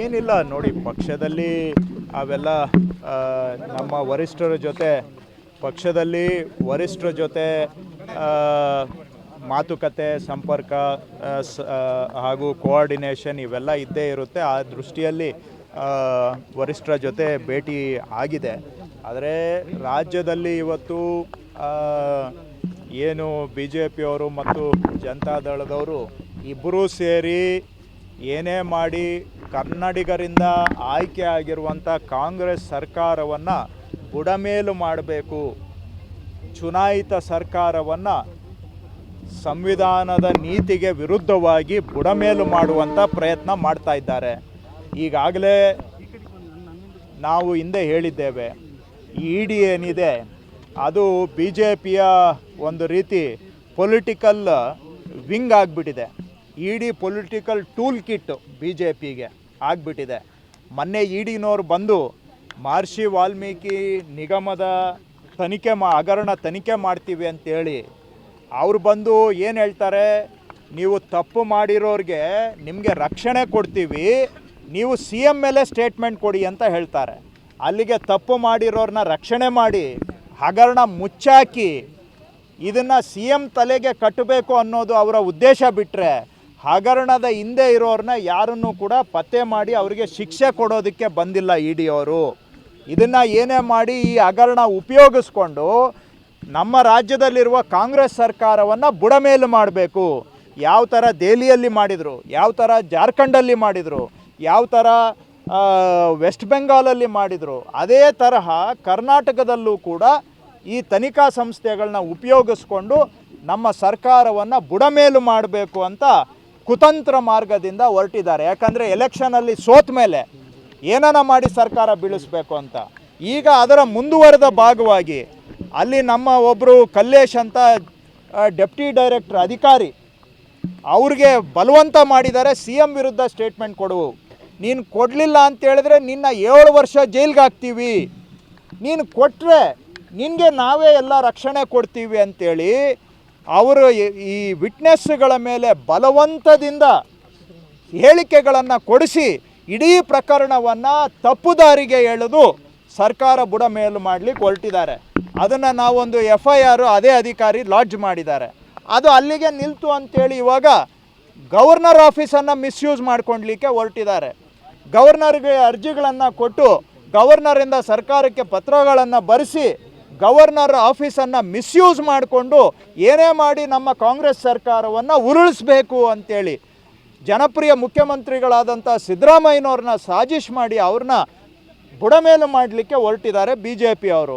ಏನಿಲ್ಲ, ನೋಡಿ ಪಕ್ಷದಲ್ಲಿ ಅವೆಲ್ಲ ನಮ್ಮ ವರಿಷ್ಠರ ಜೊತೆ, ಪಕ್ಷದಲ್ಲಿ ವರಿಷ್ಠರ ಜೊತೆ ಮಾತುಕತೆ, ಸಂಪರ್ಕ ಹಾಗೂ ಕೋಆರ್ಡಿನೇಷನ್ ಇವೆಲ್ಲ ಇದ್ದೇ ಇರುತ್ತೆ. ಆ ದೃಷ್ಟಿಯಲ್ಲಿ ವರಿಷ್ಠರ ಜೊತೆ ಭೇಟಿ ಆಗಿದೆ. ಆದರೆ ರಾಜ್ಯದಲ್ಲಿ ಇವತ್ತು ಏನು ಬಿ ಜೆ ಪಿಯವರು ಮತ್ತು ಜನತಾದಳದವರು ಇಬ್ಬರೂ ಸೇರಿ ಏನೇ ಮಾಡಿ ಕನ್ನಡಿಗರಿಂದ ಆಯ್ಕೆ ಆಗಿರುವಂಥ ಕಾಂಗ್ರೆಸ್ ಸರ್ಕಾರವನ್ನು ಬುಡಮೇಲು ಮಾಡಬೇಕು. ಚುನಾಯಿತ ಸರ್ಕಾರವನ್ನು ಸಂವಿಧಾನದ ನೀತಿಗೆ ವಿರುದ್ಧವಾಗಿ ಬುಡಮೇಲು ಮಾಡುವಂಥ ಪ್ರಯತ್ನ ಮಾಡ್ತಾ ಇದ್ದಾರೆ. ಈಗಾಗಲೇ ನಾವು ಹಿಂದೆ ಹೇಳಿದ್ದೇವೆ ಇ ಡಿ ಏನಿದೆ, ಅದು ಬಿ ಜೆ ಪಿಯ ಒಂದು ರೀತಿ ಪೊಲಿಟಿಕಲ್ ವಿಂಗ್ ಆಗಿಬಿಟ್ಟಿದೆ. E D political tool kit B J ಪಿಗೆ ಆಗಿಬಿಟ್ಟಿದೆ. ಮೊನ್ನೆ ಇ ಡಿನವ್ರು ಬಂದು ಮಹರ್ಷಿ ವಾಲ್ಮೀಕಿ ನಿಗಮದ ತನಿಖೆ ಮಾ, ಹಗರಣ ತನಿಖೆ ಮಾಡ್ತೀವಿ ಅಂತೇಳಿ ಅವ್ರು ಬಂದು ಏನು ಹೇಳ್ತಾರೆ? ನೀವು ತಪ್ಪು ಮಾಡಿರೋರಿಗೆ ನಿಮಗೆ ರಕ್ಷಣೆ ಕೊಡ್ತೀವಿ, ನೀವು ಸಿ ಎಂ ಮೇಲೆ ಸ್ಟೇಟ್ಮೆಂಟ್ ಕೊಡಿ ಅಂತ ಹೇಳ್ತಾರೆ. ಅಲ್ಲಿಗೆ ತಪ್ಪು ಮಾಡಿರೋರನ್ನ ರಕ್ಷಣೆ ಮಾಡಿ, ಹಗರಣ ಮುಚ್ಚಾಕಿ ಇದನ್ನು ಸಿ ಎಂ ತಲೆಗೆ ಕಟ್ಟಬೇಕು ಅನ್ನೋದು ಅವರ ಉದ್ದೇಶ ಬಿಟ್ಟರೆ ಹಗರಣದ ಹಿಂದೆ ಇರೋರನ್ನ ಯಾರನ್ನೂ ಕೂಡ ಪತ್ತೆ ಮಾಡಿ ಅವರಿಗೆ ಶಿಕ್ಷೆ ಕೊಡೋದಕ್ಕೆ ಬಂದಿಲ್ಲ ಇ ಡಿ ಅವರು ಇದನ್ನು ಏನೇ ಮಾಡಿ ಈ ಹಗರಣ ಉಪಯೋಗಿಸ್ಕೊಂಡು ನಮ್ಮ ರಾಜ್ಯದಲ್ಲಿರುವ ಕಾಂಗ್ರೆಸ್ ಸರ್ಕಾರವನ್ನು ಬುಡಮೇಲು ಮಾಡಬೇಕು. ಯಾವ ಥರ ದೆಹಲಿಯಲ್ಲಿ ಮಾಡಿದರು, ಯಾವ ಥರ ಜಾರ್ಖಂಡಲ್ಲಿ ಮಾಡಿದರು, ಯಾವ ಥರ ವೆಸ್ಟ್ ಬೆಂಗಾಲಲ್ಲಿ ಮಾಡಿದರು, ಅದೇ ತರಹ ಕರ್ನಾಟಕದಲ್ಲೂ ಕೂಡ ಈ ತನಿಖಾ ಸಂಸ್ಥೆಗಳನ್ನ ಉಪಯೋಗಿಸ್ಕೊಂಡು ನಮ್ಮ ಸರ್ಕಾರವನ್ನು ಬುಡಮೇಲು ಮಾಡಬೇಕು ಅಂತ ಕುತಂತ್ರ ಮಾರ್ಗದಿಂದ ಹೊರಟಿದ್ದಾರೆ. ಯಾಕಂದರೆ ಎಲೆಕ್ಷನಲ್ಲಿ ಸೋತ ಮೇಲೆ ಏನನ ಮಾಡಿ ಸರ್ಕಾರ ಬೀಳಿಸ್ಬೇಕು ಅಂತ. ಈಗ ಅದರ ಮುಂದುವರೆದ ಭಾಗವಾಗಿ ಅಲ್ಲಿ ನಮ್ಮ ಒಬ್ಬರು ಕಲ್ಲೇಶ್ ಅಂತ ಡೆಪ್ಟಿ ಡೈರೆಕ್ಟರ್ ಅಧಿಕಾರಿ, ಅವ್ರಿಗೆ ಬಲವಂತ ಮಾಡಿದ್ದಾರೆ. ಸಿ ಎಂ ವಿರುದ್ಧ ಸ್ಟೇಟ್ಮೆಂಟ್ ಕೊಡು. ನೀನು ಕೊಡಲಿಲ್ಲ ಅಂತ ಹೇಳಿದ್ರೆ ನಿನ್ನ ಏಳು ವರ್ಷ ಜೈಲ್ಗೆ ಹಾಕ್ತೀವಿ. ನೀನು ಕೊಟ್ಟರೆ ನಿನಗೆ ನಾವೇ ಎಲ್ಲ ರಕ್ಷಣೆ ಕೊಡ್ತೀವಿ ಅಂತೇಳಿ ಅವರು ಈ- ವಿಟ್ನೆಸ್ಗಳ ಮೇಲೆ ಬಲವಂತದಿಂದ ಹೇಳಿಕೆಗಳನ್ನು ಕೊಡಿಸಿ ಇಡೀ ಪ್ರಕರಣವನ್ನು ತಪ್ಪುದಾರಿಗೆ ಎಳೆದು ಸರ್ಕಾರ ಬುಡ ಮೇಲು ಮಾಡಲಿಕ್ಕೆ ಹೊರಟಿದ್ದಾರೆ. ಅದನ್ನು ನಾವೊಂದು ಎಫ್ ಐ ಆರು ಅದೇ ಅಧಿಕಾರಿ ಲಾಡ್ಜ್ ಮಾಡಿದ್ದಾರೆ. ಅದು ಅಲ್ಲಿಗೆ ನಿಲ್ತು ಅಂತೇಳಿ ಇವಾಗ ಗವರ್ನರ್ ಆಫೀಸನ್ನು ಮಿಸ್ಯೂಸ್ ಮಾಡ್ಕೊಳ್ಲಿಕ್ಕೆ ಹೊರಟಿದ್ದಾರೆ. ಗವರ್ನರ್ಗೆ ಅರ್ಜಿಗಳನ್ನು ಕೊಟ್ಟು ಗವರ್ನರಿಂದ ಸರ್ಕಾರಕ್ಕೆ ಪತ್ರಗಳನ್ನು ಬರೆಸಿ ಗವರ್ನರ್ ಆಫೀಸನ್ನು ಮಿಸ್ಯೂಸ್ ಮಾಡಿಕೊಂಡು ಏನೇ ಮಾಡಿ ನಮ್ಮ ಕಾಂಗ್ರೆಸ್ ಸರ್ಕಾರವನ್ನು ಉರುಳಿಸ್ಬೇಕು ಅಂತೇಳಿ ಜನಪ್ರಿಯ ಮುಖ್ಯಮಂತ್ರಿಗಳಾದಂಥ ಸಿದ್ದರಾಮಯ್ಯನವ್ರನ್ನ ಸಾಜಿಶ್ ಮಾಡಿ ಅವ್ರನ್ನ ಬುಡಮೇಲು ಮಾಡಲಿಕ್ಕೆ ಹೊರಟಿದ್ದಾರೆ ಬಿ ಜೆ ಪಿ ಅವರು.